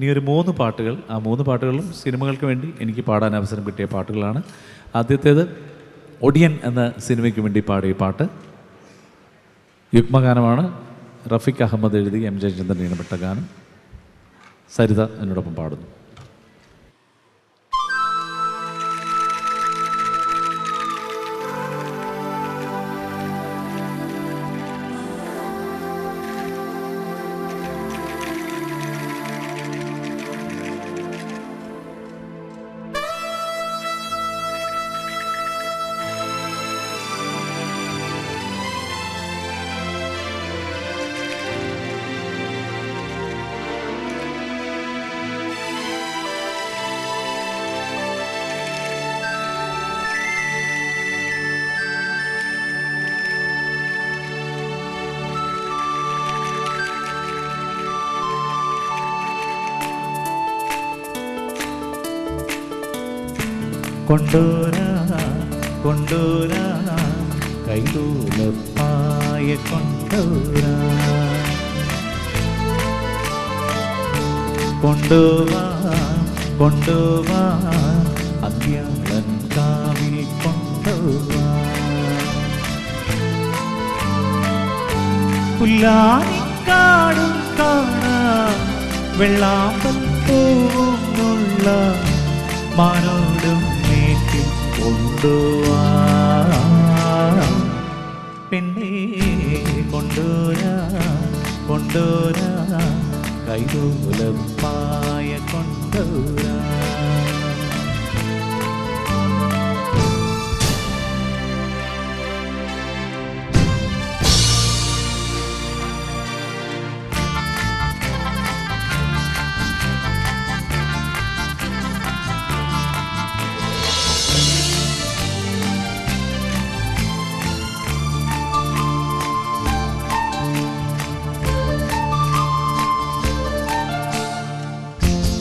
ഇനി ഒരു മൂന്ന് പാട്ടുകൾ. ആ മൂന്ന് പാട്ടുകളും സിനിമകൾക്ക് വേണ്ടി എനിക്ക് പാടാൻ അവസരം കിട്ടിയ പാട്ടുകളാണ്. ആദ്യത്തേത് ഒടിയൻ എന്ന സിനിമയ്ക്ക് വേണ്ടി പാടിയ പാട്ട്. യുഗ്മഗാനമാണ് റഫീഖ് അഹമ്മദ് എഴുതി എം ജയചന്ദ്രൻ ഈണപ്പെട്ട ഗാനം. സരിത എന്നോടൊപ്പം പാടുന്നു. കൊണ്ടോരാ കൊണ്ടോരാ കൈതൂലപ്പായ കൊണ്ടോരാ കൊണ്ടുവാ കൊണ്ടുവാ അത്യാളൻ കാവിൽ കൊണ്ടുവാ പുല്ലാനിക്കാടും കാണാം വെള്ളാമ്പൽ പൂവുമുള്ള മാനോടും മേറ്റിൽ കൊണ്ടുവാ പെണ്ണേ കൊണ്ടുവരാ. കൊണ്ടുവരാ. കൈതൂലപ്പായ കൊണ്ടുവരാ.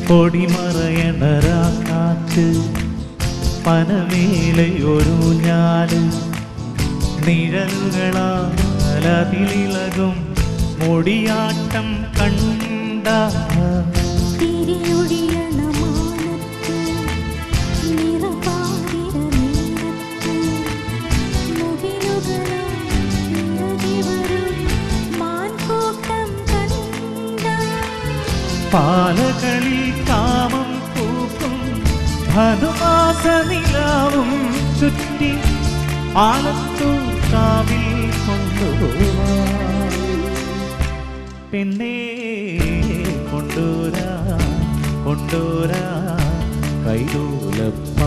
പൊടിമറയണരാക്കാറ്റ് പനമേലയൊരു ഞാൽ. നിഴലുകളാലതിലിളകും മുടിയാട്ടം കണ്ട പാലകളിൽ കാമം പൂക്കും ധനുമാസ നിലാവും ചുറ്റി ആലത്തൂർ കാവിൽ കൊണ്ടുപോവാ. പിന്നെ കൊണ്ടോരാ കൊണ്ടുവരാ കൈതൂലപ്പായ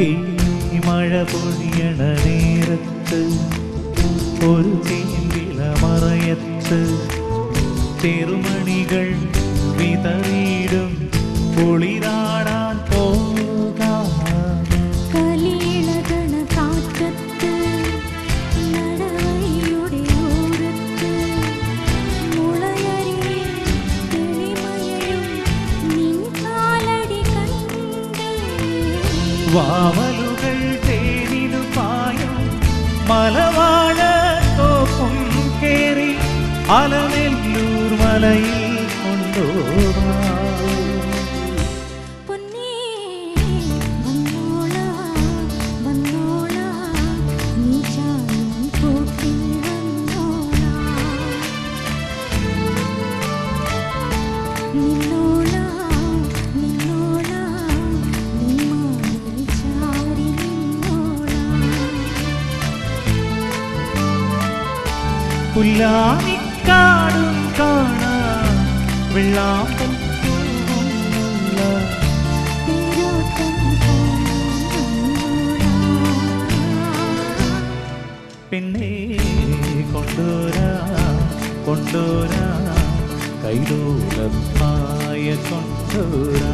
ഈ മഴ പൊഴിയണ നേരത്ത് ഒരു ചേമ്പില മറയത്ത് ചെറുമണികൾ വിതറിയിടും കുളിരാടാൻ വാവലുകൾ തേനിനു പായും മലവാഴ തോപ്പും കേറി അലനെല്ലൂർ മലയിൽ കൊണ്ടുപോകാം പൊന്നേ പുല്ലാനിക്കാടും കാണാം. വെള്ളാമ്പൽ പിന്നെ കൊണ്ടോരാ കൊണ്ടോരാ. കൈതൂലപ്പായ കൊണ്ടുവരാ